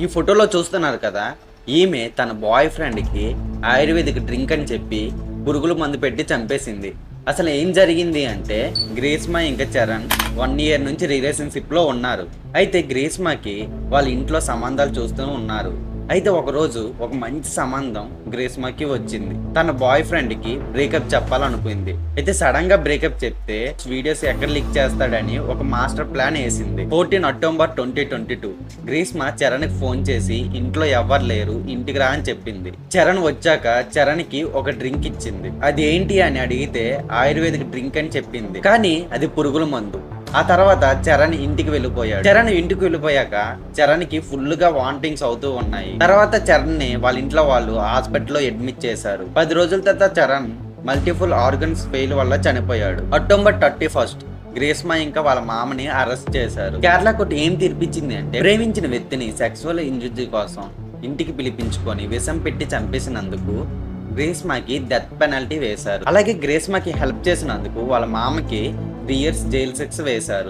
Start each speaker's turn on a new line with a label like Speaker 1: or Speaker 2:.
Speaker 1: ఈ ఫోటోలో చూస్తున్నారు కదా ఈమె తన బాయ్ ఫ్రెండ్కి ఆయుర్వేదిక్ డ్రింక్ అని చెప్పి పురుగులు మందు పెట్టి చంపేసింది. అసలు ఏం జరిగింది అంటే గ్రీస్మా ఇంకా చరణ్ వన్ ఇయర్ నుంచి రిలేషన్షిప్లో ఉన్నారు. అయితే గ్రీస్మాకి వాళ్ళ ఇంట్లో సంబంధాలు చూస్తూ ఉన్నారు. అయితే ఒకరోజు ఒక మంచి సంబంధం గ్రీస్మాకి వచ్చింది. తన బాయ్ ఫ్రెండ్కి బ్రేకప్ చెప్పాలనుకుంది. అయితే సడన్గా బ్రేకప్ చెప్తే వీడియోస్ ఎక్కడ లీక్ చేస్తాడని ఒక మాస్టర్ ప్లాన్ వేసింది. Fourteen October twenty twenty two Greeshma చరణ్కి phone చేసి ఇంట్లో ఎవరు లేరు ఇంటికి రా అని చెప్పింది. చరణ్ వచ్చాక చరణ్కి ఒక డ్రింక్ ఇచ్చింది. అది ఏంటి అని అడిగితే ఆయుర్వేదిక్ డ్రింక్ అని చెప్పింది. కానీ అది పురుగుల మందు. ఆ తర్వాత చరణ్ ఇంటికి వెళ్ళిపోయాడు. చరణ్ ఇంటికి వెళ్ళిపోయాక చరణ్కి ఫుల్గా వాంటింగ్స్ అవుతూ ఉన్నాయి. తర్వాత చరణ్ని వాళ్ళ ఇంట్లో వాళ్ళు హాస్పిటల్లో అడ్మిట్ చేశారు. పది రోజుల తర్వాత చరణ్ మల్టిపుల్ ఆర్గన్స్ ఫెయిల్ వల్ల చనిపోయాడు. అక్టోబర్ థర్టీ ఫస్ట్ గ్రీస్మా ఇంకా వాళ్ళ మామని అరెస్ట్ చేశారు. కేరళ కోర్టు ఏం తీర్పిచ్చింది అంటే ప్రేమించిన వ్యక్తిని సెక్సువల్ ఇంజురీ కోసం ఇంటికి పిలిపించుకొని విషం పెట్టి చంపేసినందుకు గ్రీస్మాకి డెత్ పెనల్టీ వేశారు. అలాగే గ్రీస్మాకి హెల్ప్ చేసినందుకు వాళ్ళ మామకి ఇయర్స్ జైలు శిక్ష వేశారు.